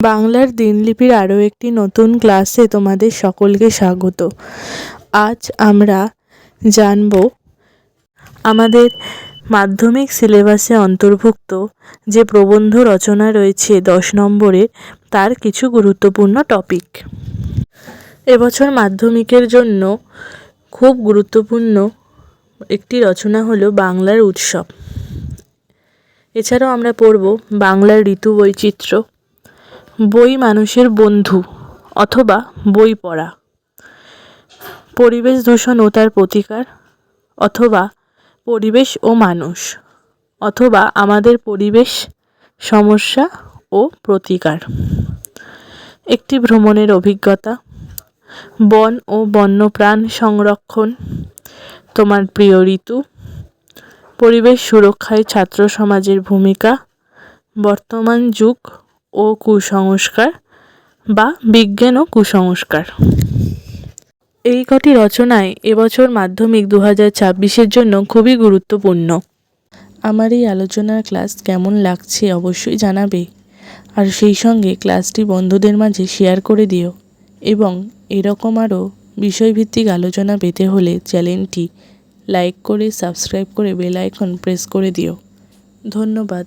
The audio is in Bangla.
বাংলার দিনলিপির আরও একটি নতুন ক্লাসে তোমাদের সকলকে স্বাগত। আজ আমরা জানব আমাদের মাধ্যমিক সিলেবাসে অন্তর্ভুক্ত যে প্রবন্ধ রচনা রয়েছে দশ নম্বরের, তার কিছু গুরুত্বপূর্ণ টপিক এবছর মাধ্যমিকের জন্য খুব গুরুত্বপূর্ণ একটি রচনা হলো বাংলার উৎসব। এছাড়াও আমরা পড়ব বাংলার ঋতু বৈচিত্র্য। বই মানুষের বন্ধু অথবা বই পড়া। পরিবেশ দূষণ ও তার প্রতিকার অথবা পরিবেশ ও মানুষ অথবা আমাদের পরিবেশ সমস্যা ও প্রতিকার। একটি ভ্রমণের অভিজ্ঞতা, বন ও বন্যপ্রাণ সংরক্ষণ, তোমার প্রিয় ঋতু, পরিবেশ সুরক্ষায় ছাত্র সমাজের ভূমিকা, বর্তমান যুগ ও কুসংস্কার বা বিজ্ঞান ও কুসংস্কার। এই কটি রচনায় এবছর মাধ্যমিক দু হাজার ছাব্বিশের জন্য খুবই গুরুত্বপূর্ণ। আমার এই আলোচনার ক্লাস কেমন লাগছে অবশ্যই জানাবে। আর সেই সঙ্গে ক্লাসটি বন্ধুদের মাঝে শেয়ার করে দিও। এবং এরকম আরও বিষয়ভিত্তিক আলোচনা পেতে হলে চ্যানেলটি লাইক করে সাবস্ক্রাইব করে বেল আইকন প্রেস করে দিও। ধন্যবাদ।